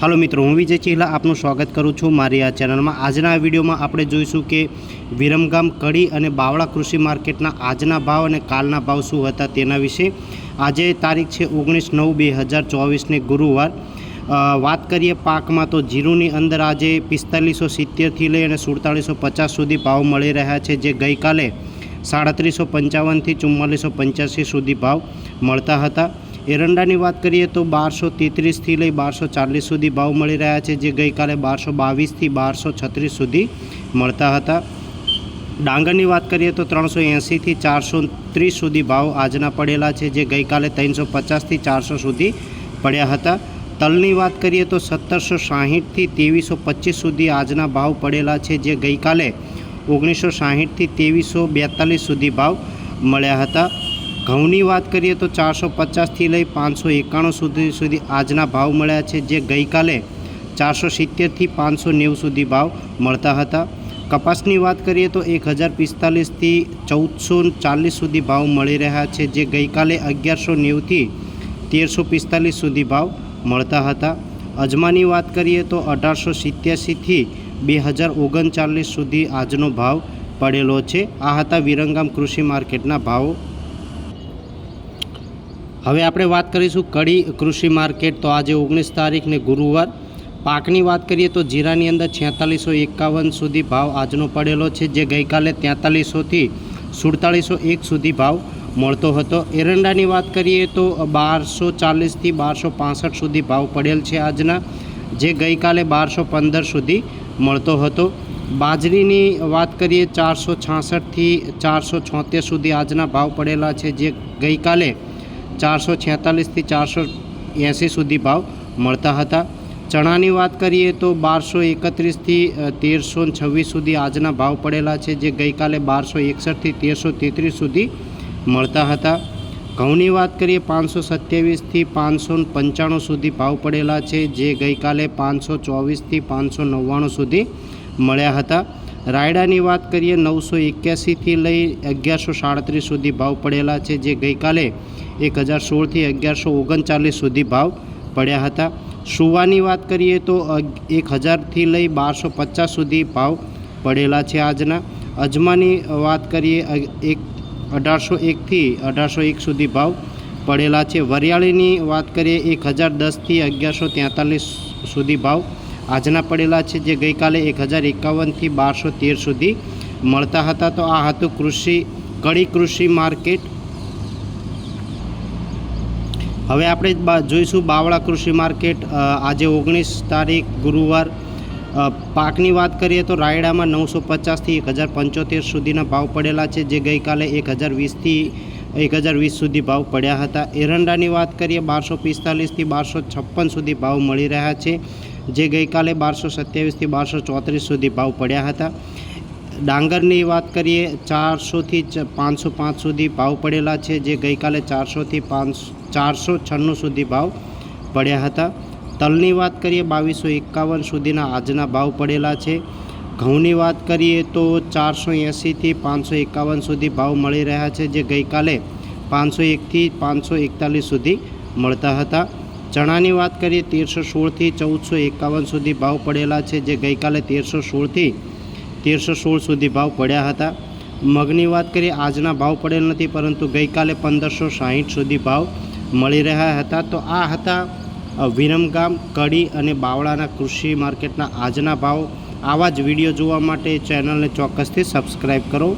હાલો મિત્રો, હું વિજય ચિહલા આપનું સ્વાગત કરું છું મારી આ ચેનલમાં. આજના વિડીયોમાં આપણે જોઈશું કે વિરમગામ કડી અને બાવળા કૃષિ માર્કેટના આજના ભાવ અને કાલના ભાવ શું હતા તેના વિશે. આજે તારીખ છે ઓગણીસ નવ બે હજાર ચોવીસને ગુરુવાર. વાત કરીએ પાકમાં તો જીરુની અંદર આજે પિસ્તાલીસો સિત્તેરથી લઈ અને સુડતાલીસો પચાસ સુધી ભાવ મળી રહ્યા છે, જે ગઈકાલે સાડત્રીસો પંચાવનથી ચુમ્માલીસો પંચ્યાસી સુધી ભાવ મળતા હતા. એરંડાની વાત કરીએ તો બારસો તેત્રીસથી લઈ બારસો ચાલીસ સુધી ભાવ મળી રહ્યા છે, જે ગઈકાલે બારસો બાવીસથી બારસો છત્રીસ સુધી મળતા હતા. ડાંગરની વાત કરીએ તો ત્રણસો એંસીથી ચારસો ત્રીસ સુધી ભાવ આજના પડેલા છે, જે ગઈકાલે ત્રણસો પચાસથી ચારસો સુધી પડ્યા હતા. તલની વાત કરીએ તો સત્તરસો સાહીઠથી ત્રેવીસો પચીસ સુધી આજના ભાવ પડેલા છે, જે ગઈકાલે ઓગણીસો સાહીઠથી ત્રેવીસો બેતાલીસ સુધી ભાવ મળ્યા હતા. ઘઉંની વાત કરીએ તો ચારસો પચાસથી લઈ પાંચસો એકાણું સુધી સુધી આજના ભાવ મળ્યા છે, જે ગઈકાલે ચારસો સિત્તેરથી પાંચસો નેવું સુધી ભાવ મળતા હતા. કપાસની વાત કરીએ તો એક હજાર પિસ્તાલીસથી ચૌદસો ચાલીસ સુધી ભાવ મળી રહ્યા છે, જે ગઈકાલે અગિયારસો નેવુંથી તેરસો પિસ્તાલીસ સુધી ભાવ મળતા હતા. અજમાની વાત કરીએ તો અઢારસો સિત્યાસીથી બે હજાર ઓગણચાલીસ સુધી આજનો ભાવ પડેલો છે. આ હતા વિરંગામ કૃષિ માર્કેટના ભાવો. હવે આપણે વાત કરીશું કડી કૃષિ માર્કેટ. તો આજે ઓગણીસ તારીખને ગુરુવાર. પાકની વાત કરીએ તો જીરાની અંદર છેતાલીસો એકાવન સુધી ભાવ આજનો પડેલો છે, જે ગઈકાલે તેતાલીસોથી સુડતાલીસો એક સુધી ભાવ મળતો હતો. એરંડાની વાત કરીએ તો બારસો ચાલીસથી બારસો પાસઠ સુધી ભાવ પડેલ છે આજના, જે ગઈકાલે બારસો પંદર સુધી મળતો હતો. બાજરીની વાત કરીએ ચારસો છાસઠથી ચારસો છોતેર સુધી આજના ભાવ પડેલા છે, જે ગઈકાલે ચારસો છેતાલીસથી ચારસો એંસી સુધી ભાવ મળતા હતા. ચણાની વાત કરીએ તો બારસો એકત્રીસથી તેરસો છવ્વીસ સુધી આજના ભાવ પડેલા છે, જે ગઈકાલે બારસો એકસઠથી, તેરસો તેત્રીસ સુધી મળતા હતા. ઘઉંની વાત કરીએ, પાંચસો સત્યાવીસથી, પાંચસો પંચાણું સુધી ભાવ પડેલા છે, જે ગઈકાલે પાંચસો ચોવીસથી, પાંચસો નવ્વાણું સુધી મળ્યા હતા. રાયડાની વાત કરીએ, નવસો એક્યાસીથી લઈ અગિયારસો સાડત્રીસ સુધી ભાવ પડેલા છે, જે ગઈકાલે એક હજાર સોળથી અગિયારસો ઓગણચાલીસ સુધી ભાવ પડ્યા હતા. સુવાની વાત કરીએ તો એક હજારથી લઈ બારસો પચાસ સુધી ભાવ પડેલા છે આજના. અજમાની વાત કરીએ એક, અઢારસો એકથી અઢારસો એક સુધી ભાવ પડેલા છે. વરિયાળીની વાત કરીએ, એક હજાર દસથી અગિયારસો તેતાલીસ સુધી ભાવ આજના પડેલા છે જે ગઈકાલે એક હજાર એકાવનથી બારસો તેર સુધી મળતા હતા. તો આ હતું કૃષિ, કડી કૃષિ માર્કેટ. હવે આપણે જોઈશું બાવળા કૃષિ માર્કેટ. આજે ઓગણીસ તારીખ ગુરુવાર. પાકની વાત કરીએ તો રાયડામાં નવસો પચાસથી એક હજાર પંચોતેર સુધીના ભાવ પડેલા છે, જે ગઈકાલે એક હજાર વીસથી એક હજાર વીસ સુધી ભાવ પડ્યા હતા. એરંડાની વાત કરીએ, બારસો પિસ્તાલીસથી બારસો છપ્પન સુધી ભાવ મળી રહ્યા છે, જે ગઈકાલે બારસો સત્યાવીસથી બારસો ચોત્રીસ સુધી ભાવ પડ્યા હતા. ડાંગરની વાત કરીએ, ચારસોથી પાંચસો પાંચ સુધી ભાવ પડેલા છે, જે ગઈકાલે ચારસોથી પાંચ, ચારસો છન્નું સુધી ભાવ પડ્યા હતા. તલની વાત કરીએ, બાવીસો એકાવન સુધીના આજના ભાવ પડેલા છે. ઘઉંની વાત કરીએ તો ચારસો એંસીથી પાંચસો એકાવન સુધી ભાવ મળી રહ્યા છે, જે ગઈકાલે પાંચસો એકથી પાંચસો એકતાલીસ સુધી મળતા હતા. ચણાની વાત કરીએ, તેરસો સોળથી ચૌદસો એકાવન સુધી ભાવ પડેલા છે, જે ગઈકાલે તેરસો સોળથી તેરસો સોળ સુધી ભાવ પડ્યા હતા. મગની વાત કરીએ, આજના ભાવ પડેલ નથી, પરંતુ ગઈકાલે પંદરસો સાહીઠ સુધી ભાવ મળી રહ્યા હતા. તો આ હતા વિરમગામ, કડી અને બાવળાના કૃષિ માર્કેટના આજના ભાવ. આવા જ વીડિયો જોવા માટે ચેનલને ચોક્કસથી સબસ્ક્રાઈબ કરો